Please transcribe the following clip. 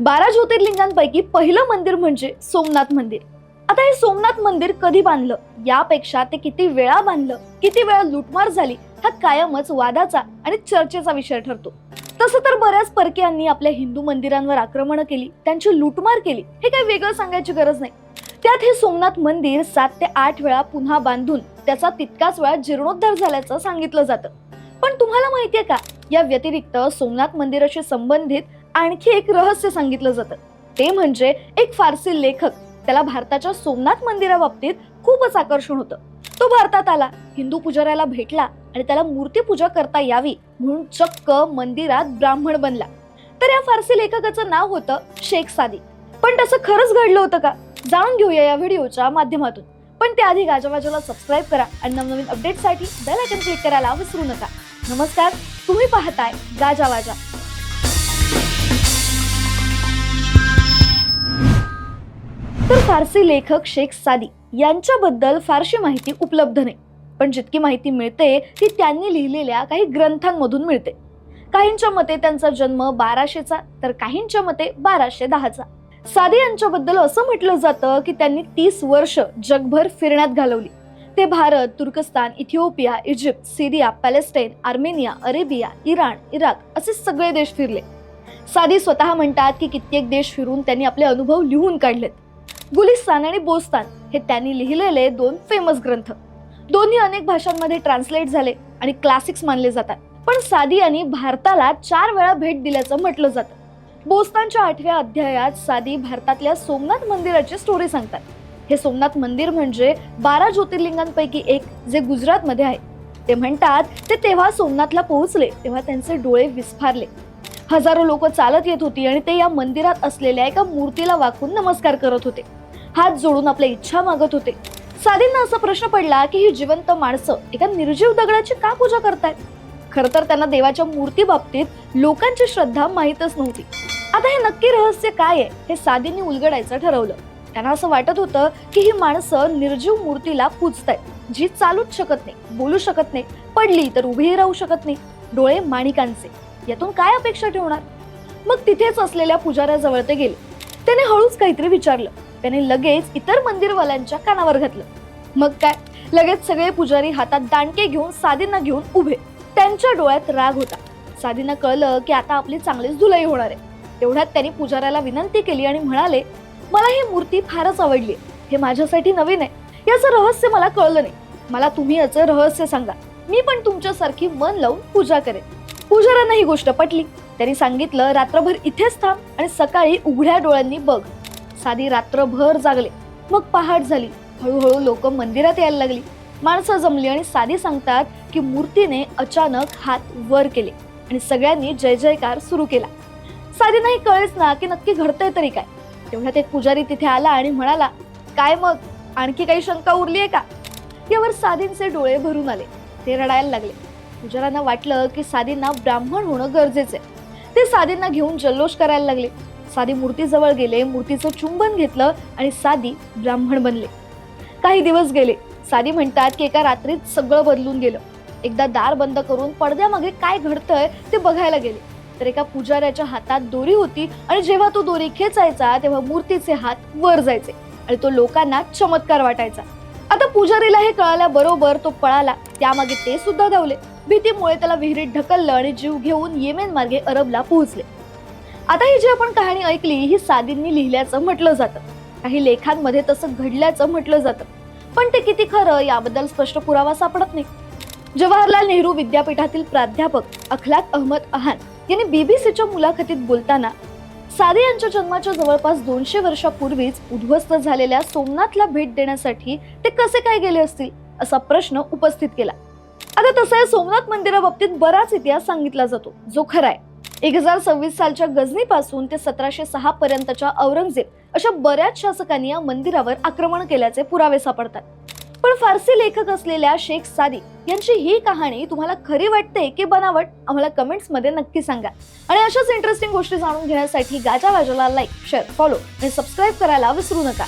बारा ज्योतिर्लिंगांपैकी पहिलं मंदिर म्हणजे सोमनाथ मंदिर. आता हे सोमनाथ मंदिर कधी बांधलं? यापेक्षा ते किती वेळा बांधलं? किती वेळा लुटमार झाली? हा कायमच वादाचा आणि चर्चेचा विषय ठरतो. तसं तर बऱ्याच परकीयांनी आपल्या हिंदू मंदिरांवर आक्रमण केली त्यांची लुटमार केली हे काही वेगळं सांगायची गरज नाही. त्यात हे सोमनाथ मंदिर सात ते आठ वेळा पुन्हा बांधून त्याचा तितकाच वेळा जीर्णोद्धार झाल्याचं सांगितलं जातं. पण तुम्हाला माहितीये का? या व्यतिरिक्त सोमनाथ मंदिराशी संबंधित आणखी एक रहस्य सांगितलं जातं. ते म्हणजे एक फारसी लेखक त्याला भारताच्या सोमनाथ मंदिराबाबतीत खूपच आकर्षण होतं. तो भारतात आला हिंदू पुजाऱ्याला भेटला आणि त्याला मूर्तीपूजा करता यावी म्हणून चक्क मंदिरात ब्राह्मण बनला. तर या फारसी लेखकाचं नाव होतं शेख सादी पण तसं खरंच घडलं होतं का? जाणून घेऊया या व्हिडिओच्या माध्यमातून. पण त्याआधी गाजावाजाला सबस्क्राईब करा आणि नवनवीन अपडेटसाठी बेल आयकन क्लिक करायला विसरू नका. नमस्कार तुम्ही पाहताय गाजावाजा. तर फारसी लेखक शेख सादी यांच्याबद्दल फारशी माहिती उपलब्ध नाही. पण जितकी माहिती मिळते ती त्यांनी लिहिलेल्या काही ग्रंथांमधून मिळते. काहींच्या मते त्यांचा जन्म बाराशेचा तर काहींच्या मते बाराशे दहाचा सादी यांच्याबद्दल असं म्हटलं जातं की त्यांनी तीस वर्ष जगभर फिरण्यात घालवली. ते Bharat Turkestan Ethiopia Egypt Syria Palestine Armenia Arabia Iran Iraq असे सगळे देश फिरले. सादी स्वतः म्हणतात की कित्येक देश फिरून त्यांनी आपले अनुभव लिहून काढलेत. गुलिस्तान आणि बोस्तान हे त्यांनी लिहिलेले दोन फेमस ग्रंथ. दोन्ही अनेक भाषांमध्ये ट्रान्सलेट झाले आणि क्लासिक्स मानले जातात. पण सादी यांनी भारताला चार वेळा भेट दिल्याचं म्हटलं जातं. बोस्तानच्या आठव्या अध्यायात सादी भारतातल्या सोमनाथ मंदिराची स्टोरी सांगतात. हे सोमनाथ मंदिर म्हणजे बारा ज्योतिर्लिंगांपैकी एक जे गुजरातमध्ये आहे. ते म्हणतात ते तेव्हा सोमनाथला पोहोचले तेव्हा त्यांचे डोळे विस्फारले. हजारो लोक चालत येत होती आणि ते या मंदिरात असलेल्या एका मूर्तीला वाकून नमस्कार करत होते. हात जोडून आपल्या इच्छा मागत होते. साधींना असा प्रश्न पडला की ही जिवंत माणसं एका निर्जीव दगडाची का पूजा करतायत? खरं तर त्यांना देवाच्या मूर्ती बाबतीत लोकांची श्रद्धा माहीतच नव्हती. आता हे नक्की रहस्य काय आहे हे साधींनी उलगडायचं ठरवलं. त्यांना असं वाटत होतं की ही माणसं निर्जीव मूर्तीला पूजतायत जी चालूच शकत नाही बोलू शकत नाही पडली तर उभीही राहू शकत नाही डोळे माणिकांचे. यातून काय अपेक्षा ठेवणार? मग तिथेच असलेल्या पुजाऱ्याजवळ ते गेले. त्याने हळूच काहीतरी विचारलं. त्याने लगेच इतर मंदिरवाल्यांच्या कानावर घातलं. मग काय? लगेच सगळे पुजारी हातात दांडके घेऊन साधींना घेऊन उभे. त्यांच्या डोळ्यात राग होता. साधींना कळलं की आता आपली चांगलीच धुलाई होणार आहे. तेवढ्यात त्यांनी पुजाऱ्याला विनंती केली आणि म्हणाले मला ही मूर्ती फारच आवडली. हे माझ्यासाठी नवीन आहे. याचं रहस्य मला कळलं नाही. मला तुम्ही याचं रहस्य सांगा. मी पण तुमच्यासारखी मन लावून पूजा करेन. पुजाऱ्यांना ही गोष्ट पटली. त्यांनी सांगितलं रात्रभर इथेच थांब आणि सकाळी उघड्या डोळ्यांनी बघ. साधी रात्रभर जागले. मग पहाट झाली. हळूहळू लोक मंदिरात यायला लागली. माणसं जमली आणि साधी सांगतात की मूर्तीने अचानक हात वर केले आणि सगळ्यांनी जय जयकार सुरू केला. साधींनाही कळेच ना की नक्की घडतंय तरी काय. तेवढ्यात एक पुजारी तिथे आला आणि म्हणाला काय मग? आणखी काही शंका उरली आहे का? यावर साधींचे डोळे भरून आले. ते रडायला लागले. पुजाऱ्यांना वाटलं की साधींना ब्राह्मण होणं गरजेचं आहे. ते साधींना घेऊन जल्लोष करायला लागले. साधी मूर्तीजवळ गेले मूर्तीचं चुंबन घेतलं आणि साधी ब्राह्मण बनले. काही दिवस गेले. साधी म्हणतात की एका रात्रीत सगळं बदलून गेलं. एकदा दार बंद करून पडद्यामागे काय घडतंय ते बघायला गेले. तर एका पुजाऱ्याच्या हातात दोरी होती आणि जेव्हा तो दोरी खेचायचा तेव्हा मूर्तीचे हात वर जायचे आणि तो लोकांना चमत्कार वाटायचा. आता पुजारीला हे कळाल्याबरोबर तो पळाला. त्यामागे ते सुद्धा धावले. भीतीमुळे त्याला विहिरीत ढकललं आणि जीव घेऊन येमेन मार्गे अरबला पोहोचले. आता ही जी आपण कहाणी ऐकली ही साधींनी लिहिल्याचं म्हटलं जातं. काही लेखांमध्ये तसं घडल्याचं म्हटलं जातं. पण ते किती खरं याबद्दल स्पष्ट पुरावा सापडत नाही. जवाहरलाल नेहरू विद्यापीठातील प्राध्यापक अखलाक अहमद अहान यांनी बीबीसीच्या मुलाखतीत बोलताना सादे यांच्या जन्माच्या जवळपास दोनशे वर्षापूर्वीच उद्ध्वस्त झालेल्या सोमनाथला भेट देण्यासाठी ते कसे काय गेले असतील असा प्रश्न उपस्थित केला. आता तसं आहे सोमनाथ मंदिराबाबतीत बराच इतिहास सांगितला जातो. जो खरा आहे. एक हजार सव्वीस सालच्या गजनीपासून ते सतराशे सहा पर्यंतच्या औरंगजेब अशा बऱ्याच शासकांनी या मंदिरावर आक्रमण केल्याचे पुरावे सापडतात. पण फारसी लेखक असलेल्या शेख सादी यांची ही कहाणी तुम्हाला खरी वाटते की बनावट आम्हाला कमेंट्समध्ये नक्की सांगा. आणि अशाच इंटरेस्टिंग गोष्टी जाणून घेण्यासाठी गाजा वाजाला लाईक शेअर फॉलो आणि सबस्क्राईब करायला विसरू नका.